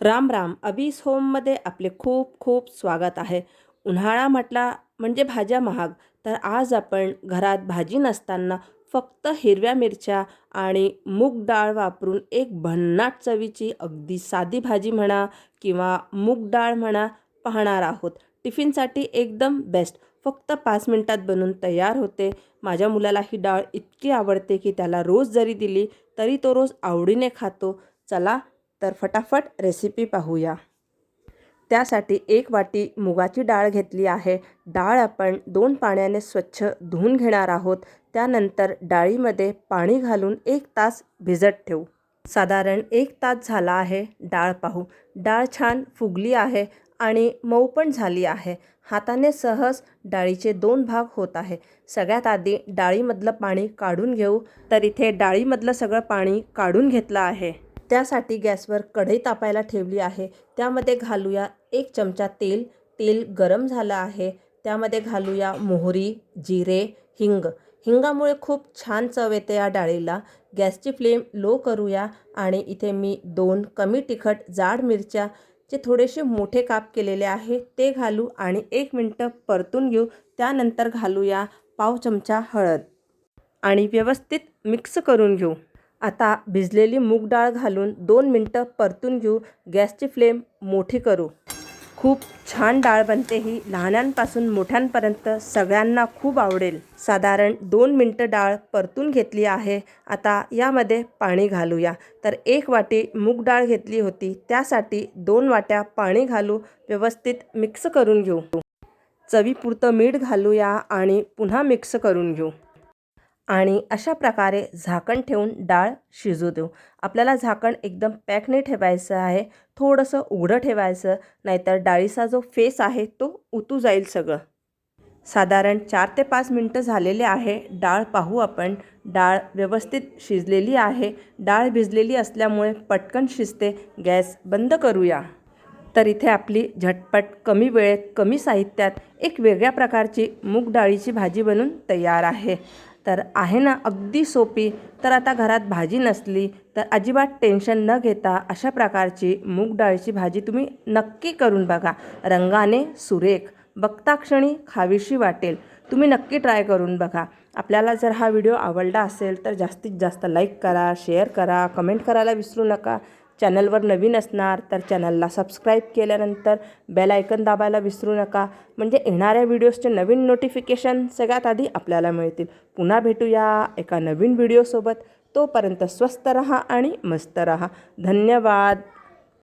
राम राम अबीस होममध्ये आपले खूप खूप स्वागत आहे. उन्हाळा म्हटला म्हणजे भाज्या महाग तर आज आपण घरात भाजी नसताना फक्त हिरव्या मिरच्या आणि मूग डाळ वापरून एक भन्नाट चवीची अगदी साधी भाजी म्हणा किंवा मूग डाळ म्हणा पाहणार आहोत. टिफिनसाठी एकदम बेस्ट फक्त पाच मिनटात बनून तयार होते. माझ्या मुलाला ही डाळ इतकी आवडते की त्याला रोज जरी दिली तरी तो रोज आवडीने खातो. चला तर फटाफट रेसिपी पाहूया. त्यासाठी एक वाटी मुगाची डाळ घेतली आहे. डाळ आपण दोन पाण्याने स्वच्छ धुवून घेणार आहोत. त्यानंतर डाळीमध्ये पाणी घालून एक तास भिजत ठेवू. साधारण एक तास झाला आहे डाळ पाहू. डाळ छान फुगली आहे आणि मऊ पण झाली आहे. हाताने सहज डाळीचे दोन भाग होत आहे. सगळ्यात आधी डाळीमधलं पाणी काढून घेऊ. तर इथे डाळीमधलं सगळं पाणी काढून घेतलं आहे. त्यासाठी गॅसवर कढई तापायला ठेवली आहे. त्यामध्ये घालूया एक चमचा तेल. तेल गरम झालं आहे. त्यामध्ये घालूया मोहरी जिरे हिंग. हिंगामुळे खूप छान चव येते या डाळीला. गॅसची फ्लेम लो करूया आणि इथे मी दोन कमी तिखट जाड मिरच्या जे थोडेसे मोठे काप केलेले आहे ते घालू आणि एक मिनटं परतून घेऊ. त्यानंतर घालूया पाव चमचा हळद आणि व्यवस्थित मिक्स करून घेऊ. आता भिजलेली मूग डाळ घालून दोन मिनटं परतून घेऊ. गॅसची फ्लेम मोठी करू. खूप छान डाळ बनते ही. लहानांपासून मोठ्यांपर्यंत सगळ्यांना खूप आवडेल. साधारण दोन मिनटं डाळ परतून घेतली आहे. आता यामध्ये पाणी घालूया. तर एक वाटी मूग डाळ घेतली होती. त्यासाठी दोन वाट्या पाणी घालू. व्यवस्थित मिक्स करून घेऊ. चवीपुरतं मीठ घालूया आणि पुन्हा मिक्स करून घेऊ. आणि अशा प्रकारे झाकण ठेवून डाळ शिजू देऊ. आपल्याला झाकण एकदम पॅक नाही ठेवायचं आहे. थोडंसं उघडं ठेवायचं नाहीतर डाळीचा जो फेस आहे तो उतू जाईल सगळं. साधारण चार ते पाच मिनटं झालेले आहे. डाळ पाहू आपण. डाळ व्यवस्थित शिजलेली आहे. डाळ भिजलेली असल्यामुळे पटकन शिजते. गॅस बंद करूया. तर इथे आपली झटपट कमी वेळेत कमी साहित्यात एक वेगळ्या प्रकारची मूग डाळीची भाजी बनून तयार आहे. तर आहे ना अगदी सोपी. तर आता घरात भाजी नसली तर अजिबात टेन्शन न घेता अशा प्रकारची मूग डाळीची भाजी तुम्ही नक्की करून बघा. रंगाने सुरेख. बघता क्षणी खावीशी वाटेल. तुम्ही नक्की ट्राय करून बघा. आपल्याला जर हा व्हिडिओ आवडला असेल तर जास्तीत जास्त लाईक करा शेअर करा कमेंट करायला विसरू नका. चॅनलवर नवीन असणार तर चॅनलला सबस्क्राईब केल्यानंतर बेल आयकन दाबायला विसरू नका. म्हणजे येणाऱ्या व्हिडिओजचे नवीन नोटिफिकेशन सगळ्यात आधी आपल्याला मिळतील. पुन्हा भेटूया एका नवीन व्हिडिओसोबत. तोपर्यंत स्वस्त रहा आणि मस्त रहा. धन्यवाद.